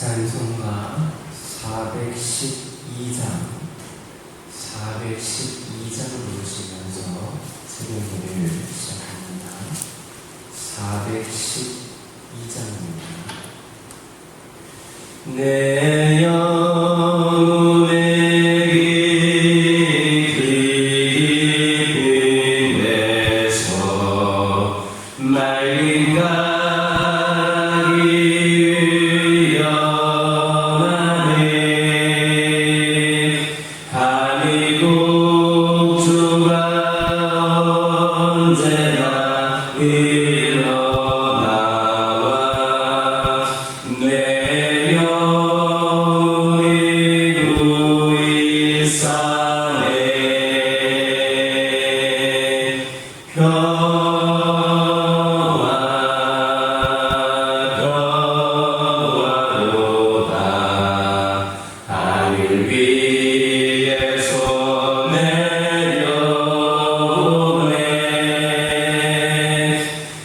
자유성가 412장 412장을 보시면서 새벽 예를 시작합니다. 412장입니다. 네.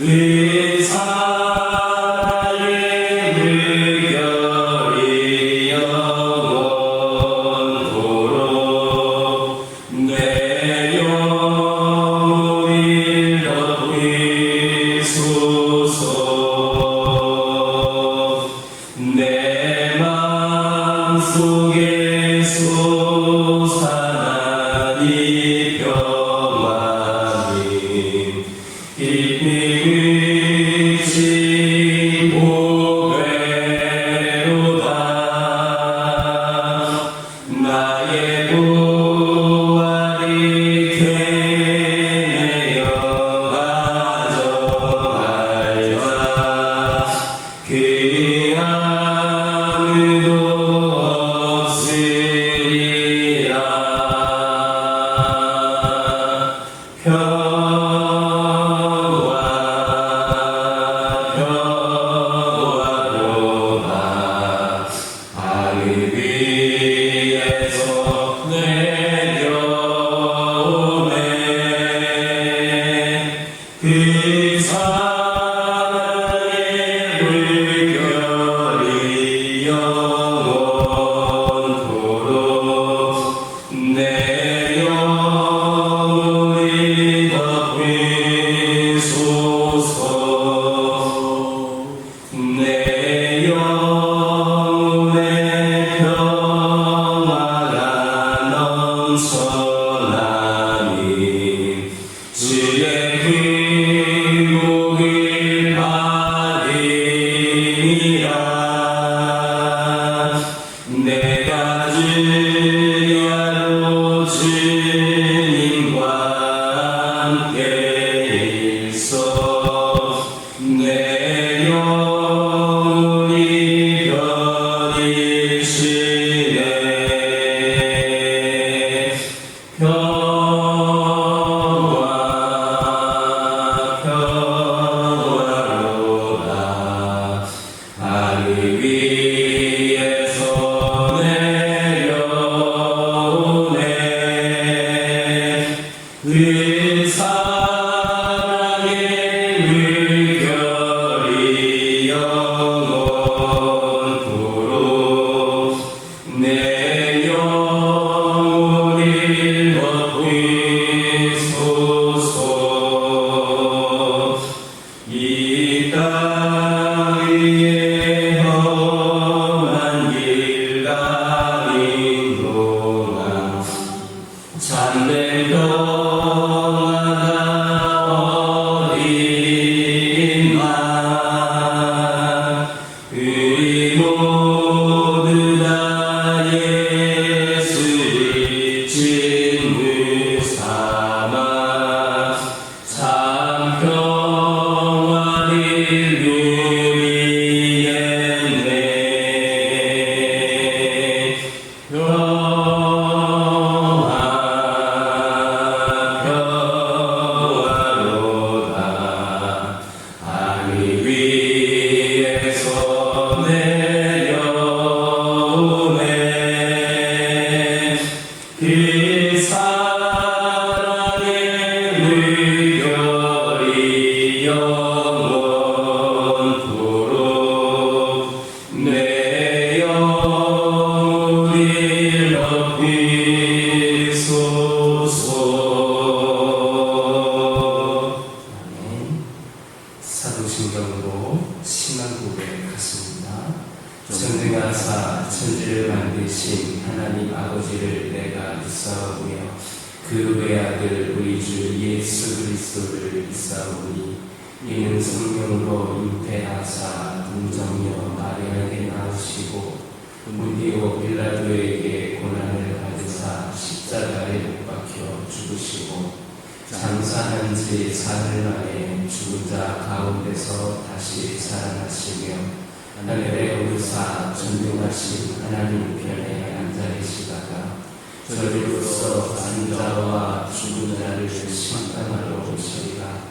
Yeah. 그 외아들 우리 주 예수 그리스도를 믿사오니 이는 성령으로 잉태하사 동정녀 마리아에게 나오시고 문디오 빌라도에게 고난을 받으사 십자가에 못 박혀 죽으시고 장사한 지 사흘 만에 죽은 자 가운데서 다시 살아나시며 하늘에 오르사 전능하신 하나님 편에 앉아 계시다가 저리로서 산 자와 죽은 자를 심판하러 오시리라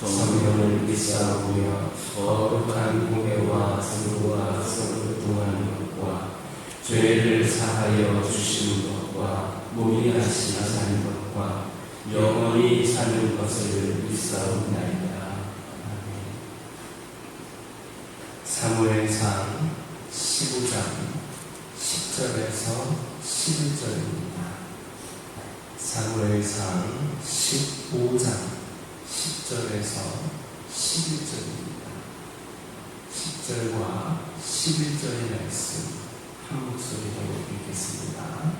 성령을 믿사오며 거룩한 공회와 성도와 서로 동하는 것과 죄를 사하여 주시는 것과 몸이 다시 사는 것과 영원히 사는 것을 믿사옵나이다. 사무엘상 15장 10절에서 11절입니다. 사무엘상 15장 10절에서 11절입니다. 10절과 11절의 말씀 한 목소리로 읽겠습니다.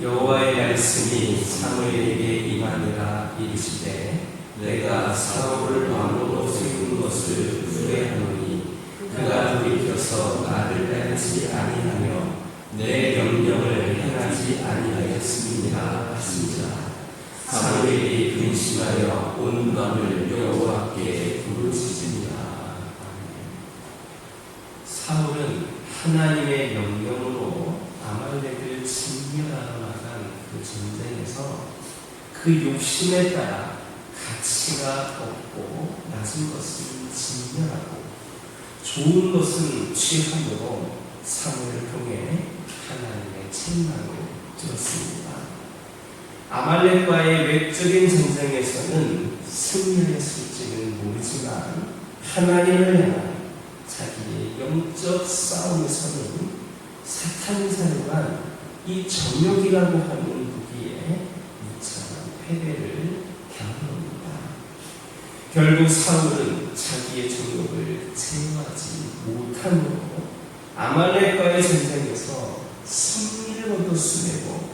여호와의 말씀이 사무엘에게 임하니라 이르시되 내가 사울을 왕으로 세운 것을 후회하노니 그가 돌이켜서 나를 따르지 아니하며 내 명령을 행하지 아니하였습니다. 하시니라 사무엘이 근심하여 온 밤을 여호와께 부르짖으니라. 사울은 하나님의 명령으로 아말렉을 진멸하러 나간 그 전쟁에서 그 욕심에 따라 가치가 없고 낮은 것은 진멸하고 좋은 것은 취함으로 사무를 통해 하나님의 책망을 들었습니다. 아말렉과의 외적인 전쟁에서는 승리했을지는 모르지만 하나님을 향한 자기의 영적 싸움에서는 사탄이 사용한 이 정욕이라고 하는 무기에 무참한 패배를 경험합니다. 결국 사울은 자기의 정욕을 제어하지 못함으로 아말렉과의 전쟁에서 승리를 얻었음에도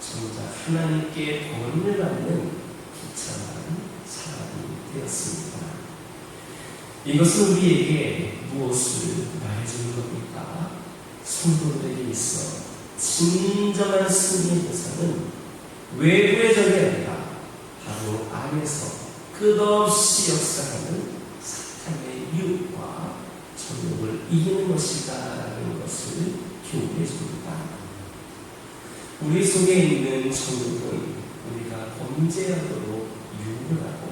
정작 하나님께 번을 받는 비참한 사람이 되었습니다. 이것은 우리에게 무엇을 말해주는 겁니까? 성도들에게 있어 진정한 승리의 대상은 외부의 적이 아니라 바로 안에서 끝없이 역사하는 사탄의 유혹과 정욕을 이기는 것이다라는 것을 교훈해 줍니다. 우리 속에 있는 정욕은 우리가 범죄하도록 유혹을 하고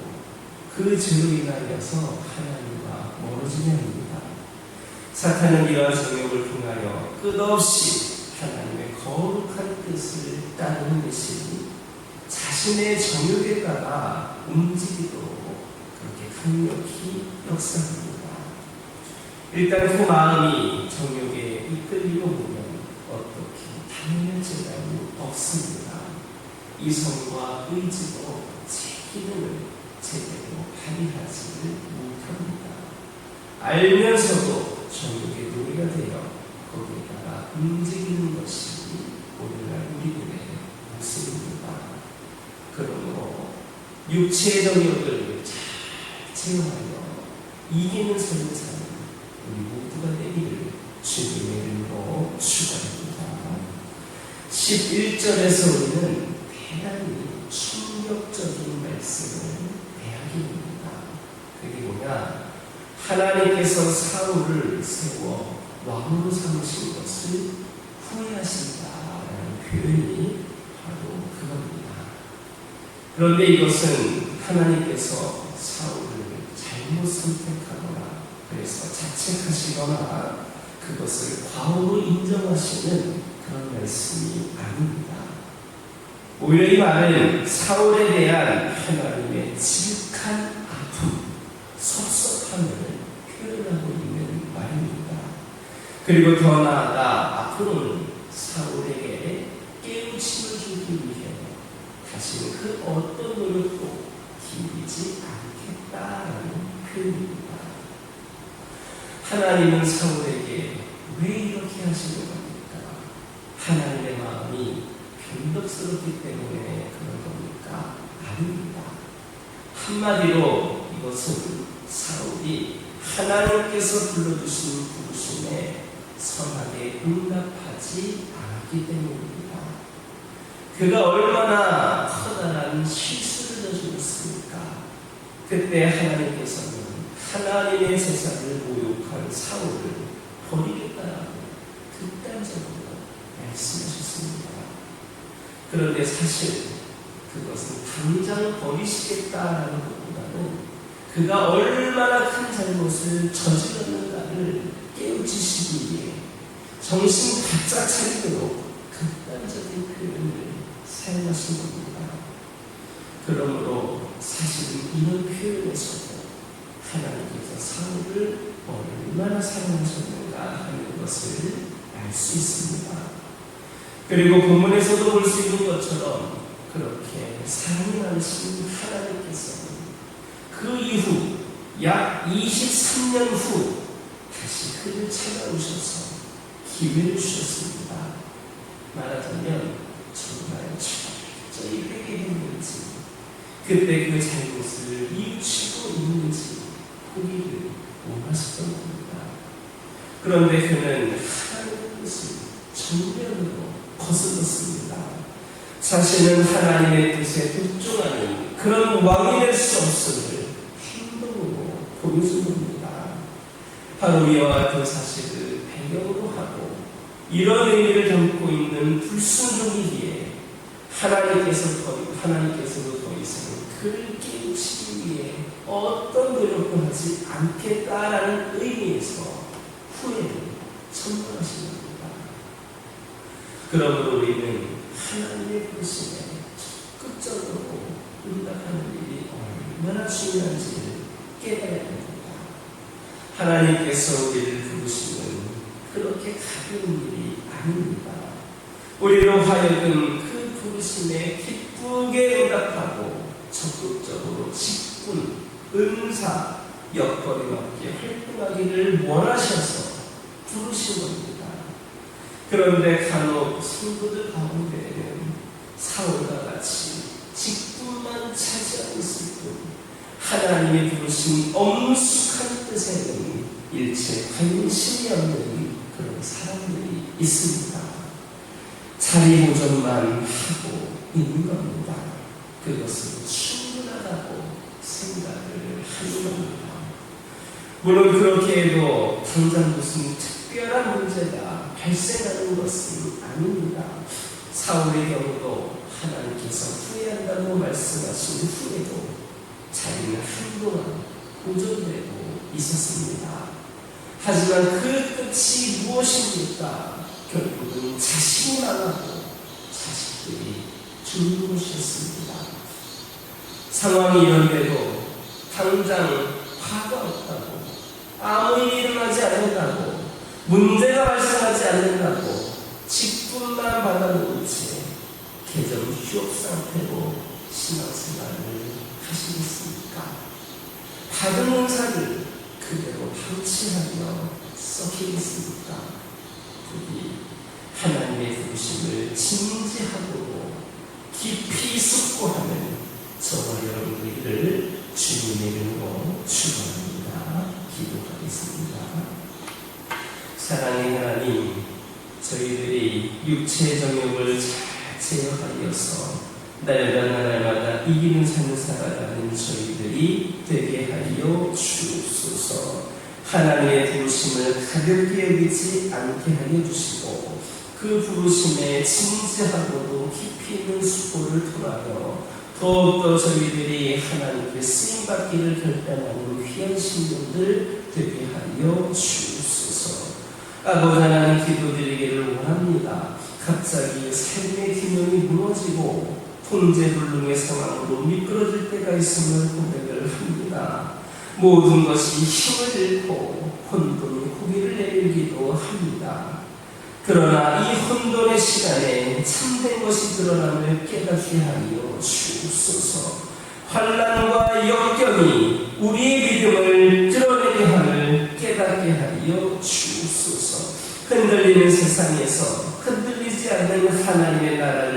그 죄로 인하여서 하나님과 멀어지게 합니다. 사탄은 이러한 정욕을 통하여 끝없이 하나님의 거룩한 뜻을 따르는 것이 자신의 정욕에 따라 움직이도록 그렇게 강력히 역사합니다. 일단 그 마음이 정욕에 이끌리고 보면 어떻게 당연할지가 없습니다. 이성과 제 기능을 제대로 발휘하지를 못합니다. 알면서도 정욕의 노예가 되어 거기에다가 움직이는 것이 오늘날 우리들의 모습입니다. 그러므로 육체의 정욕을 잘 제어하여 이기는 삶을 사는 우리 모두가 되기를 주님의 이름으로 축원합니다. 11절에서 우리는 대단히 충격적인 말씀을 배하게 됩니다. 그게 뭐냐? 하나님께서 사울을 세워 왕으로 삼으신 것을 후회하신다라는 표현이 바로 그겁니다. 그런데 이것은 하나님께서 사울을 잘못 선택하거나 그래서 자책하시거나 그것을 과오로 인정하시는 그런 말씀이 아닙니다. 오히려 이 말은 사울에 대한 하나님의 지극한 아픔, 섭섭함을 표현하고 있는 말입니다. 그리고 더 나아가 앞으로는 사울에게 깨우침을 주기 위해 다시는 그 어떤 노력도 기울이지 않겠다라는 표현입니다. 하나님은 사울에게 왜 이렇게 하시는 겁니까? 하나님의 마음이 변덕스럽기 때문에 그런 겁니까? 아닙니다. 한마디로 이것은 사울이 하나님께서 불러주신 부르심에 선하게 응답하지 않았기 때문입니다. 그가 얼마나 커다란 실수를 저질렀습니까? 그때 하나님께서는 하나님의 제사를 모욕한 사울을 버리겠다라고 극단적으로 말씀하셨습니다. 그런데 사실 그것은 당장 버리시겠다라는 것보다는 그가 얼마나 큰 잘못을 저질렀는가를 깨우치시기 위해 정신 바짝 차리도록 극단적인 표현을 사용하신 겁니다. 그러므로 사실은 이런 표현에서도 하나님께서 사울을 얼마나 사랑하셨는가 하는 것을 알 수 있습니다. 그리고 본문에서도 볼 수 있는 것처럼 그렇게 사랑이 많으신 하나님께서는 그 이후 약 23년 후 다시 그를 찾아오셔서 기회를 주셨습니다. 말하자면 정말 철저히 회개했는지 그때 그 잘못을 뉘우치고 있는지 보기를 원하셨던 겁니다. 그런데 그는 하나님의 뜻을 정면으로 거슬렀습니다. 자신은 하나님의 뜻에 복종하는 그런 왕이 될 수 없음을 행동으로 보여준 겁니다. 바로 이와 같은 사실을 배경으로 하고 이런 의미를 담고 있는 불순종이기에 하나님께서 더, 하나님께서도 더 이상 그를 깨우치기 위해 어떤 노력도 하지 않겠다라는 의미에서 후회를 선언하신 겁니다. 그러므로 우리는 하나님의 부르심에 적극적으로 응답하는 일이 얼마나 중요한지를 깨달아야 됩니다. 하나님께서 우리를 부르시는 그렇게 가벼운 일이 아닙니다. 우리로 하여금 그 부르심에 기쁘게 응답하고 적극적으로 직분, 은사, 여건에 맞게 활동하기를 원하셔서 부르신 겁니다. 그런데 간혹 성도들 가운데에는 사울과 같이 직분만 차지하고 있을 뿐 하나님이 부르신 엄숙한 뜻에는 일체 관심이 없는 그런 사람들이 있습니다. 자리 보존만 하고 있는 겁니다. 그것은 충분하다고 생각을 하는 겁니다. 물론 그렇게 해도 당장 무슨 특별한 문제가 발생하는 것은 아닙니다. 사울의 경우도 하나님께서 후회한다고 말씀하신 후에도 자기는 한동안 보존되고 있었습니다. 하지만 그 끝이 무엇입니까? 결국은 자신이 망하고 자식들이 죽는 것이었습니다. 상황이 이런데도 당장 화가 없다고 아무 일이 일어나지 않는다고 문제가 발생하지 않는다고 직분만 받아놓은 채 개점 휴업 상태로 신앙생활을 하시겠습니까? 받은 은사를 그대로 방치하며 썩히겠습니까? 부디 하나님의 부르심을 진지하고 깊이 숙고하는 저와 여러분들을 주님의 이름으로 축원합니다. 기도하겠습니다. 사랑의 하나님, 저희들이 육체의 정욕을 잘 제어하여서 날마다 날마다 이기는 삶을 살아가는 저희들이 되게 하여 주옵소서. 하나님의 부르심을 가볍게 여기지 않게 하여 주시고 그 부르심에 진지하고도 깊이 있는 수고를 통하여 더욱더 저희들이 하나님께 쓰임받기를 결단하는 귀한 신령들 되게 하여 주옵소서. 아버지 하나님 기도드리기를 원합니다. 갑자기 삶의 균형이 무너지고 통제불능의 상황으로 미끄러질 때가 있음을 고백을 합니다. 모든 것이 힘을 잃고 혼돈, 호기를 내밀기도 합니다. 그러나 이 혼돈의 시간에 참된 것이 드러남을 깨닫게 하여 주옵소서. 환란과 역경이 우리의 믿음을 드러내게 함을 깨닫게 하여 주옵소서. 흔들리는 세상에서 흔들리지 않는 하나님의 나라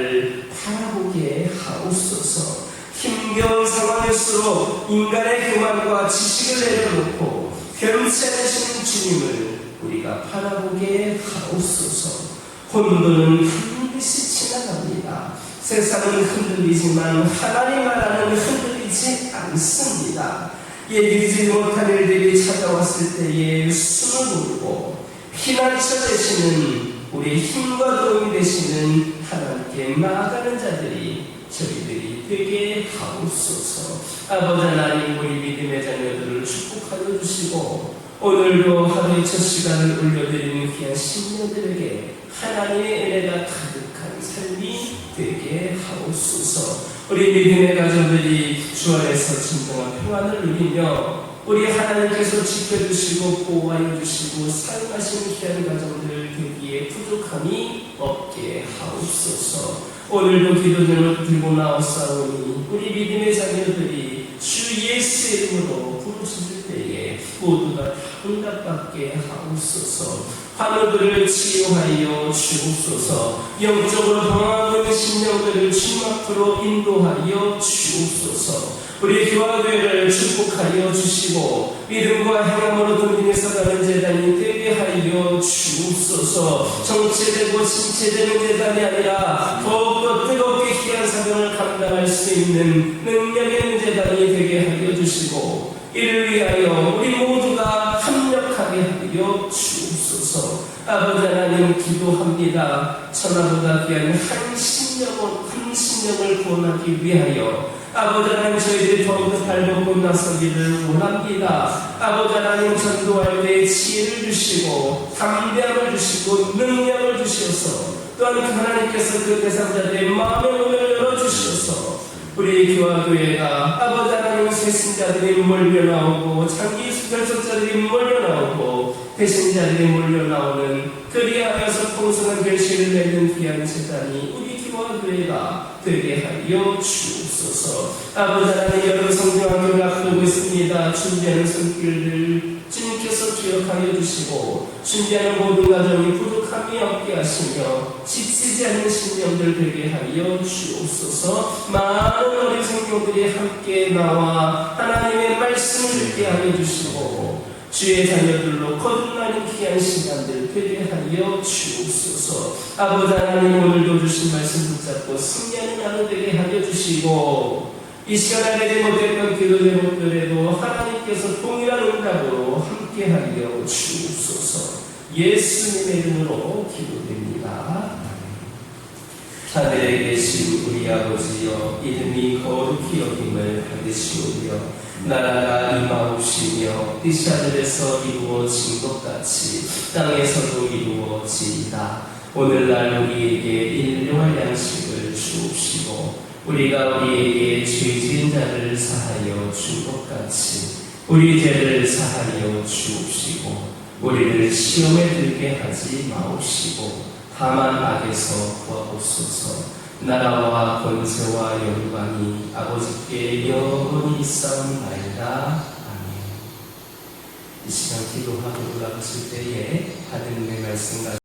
힘겨운 상황일수록 인간의 교만과 지식을 내려놓고 괴롭지 않으시는 주님을 우리가 바라보게 하옵소서. 혼돈은 반드시 지나갑니다. 세상은 흔들리지만 하나님 나라는 흔들리지 않습니다. 예기치 못한 일들이 찾아왔을 때에 숨을 고르고 피난처 되시는 우리의 힘과 도움이 되시는 하나님께 나아가는 자들이 저희들이 되게 하옵소서. 아버지 하나님 우리 믿음의 자녀들을 축복하여 주시고 오늘도 하루의 첫 시간을 올려드리는 귀한 신녀들에게 하나님의 은혜가 가득한 삶이 되게 하옵소서. 우리 믿음의 가정들이 주 안에서 진정한 평안을 누리며 우리 하나님께서 지켜주시고 보호하여 주시고 사용하시는 귀한 가정들 되기에 부족함이 없게 하옵소서. 오늘도 기도전을 들고 나왔사오니 우리 믿음의 자녀들이 주 예수의 이름으로 부르짖을 때에 모두 다 응답받게 하옵소서. 환우들을 치유하여 주옵소서. 영적으로 방황하고 있는 심령들을 주님 앞으로 인도하여 주옵소서. 우리 교화교회를 축복하여 주시고 믿음과 행함으로 동행해서 가는 재단이 되게 하여 주옵소서. 정체되고 침체되는 재단이 아니라 하나님 기도합니다 천하보다 귀한 한 신령을 한 신령을 구원하기 위하여 아버지 하나님 저희들이 더욱더 발벗고 나서기를 원합니다. 아버지 하나님 전도할 때 지혜를 주시고 담대함을 주시고 능력을 주셔서 또한 그 하나님께서 그 대상자들의 마음의 문을 열어주셔서 우리 교화교회가 아버지 하나님 세신자들이 몰려나오고 장기 수혈석자들이 몰려나오고 배신자들이 몰려나오는 그리 하여서 풍성한 결실을 맺는 귀한 재단이 우리 교화교회가 되게 하여 주옵소서. 아버지 하나님 여러분 성경학교를 앞두고 있습니다. 준비하는 손길들 주님께서 기억하여 주시고 준비하는 모든 가정이 부족함이 없게 하시며 지치지 않는 신령들 되게 하여 주옵소서. 많은 어린 성경들이 함께 나와 하나님의 말씀을 듣게 하여 주시고 주의 자녀들로 거듭나는 귀한 시간들 되게 하여 주옵소서 아버지 하나님 오늘도 주신 말씀 붙잡고 승리하는 하루 되게 하여 주시고 이 시간에 되지 못했던 기도 제목들에도 하나님께서 동일한 응답으로 함께하여 주옵소서 예수님의 이름으로 기도드립니다. 하늘에 계신 우리 아버지여 이름이 거룩히 여김을 받으시오며 나라가 임하옵시며 뜻이 하늘에서 이루어진 것 같이 땅에서도 이루어지이다. 오늘날 우리에게 일용할 양식을 주옵시고 우리가 우리에게 죄 지은 자를 사하여 준 것 같이 우리 죄를 사하여 주옵시고 우리를 시험에 들게 하지 마옵시고 다만 악에서 구하옵소서 나라와 권세와 영광이 아버지께 영원히 있사옵나이다. 아멘. 이 시간 기도하고 돌아가실 때에 하나님의 말씀 가지고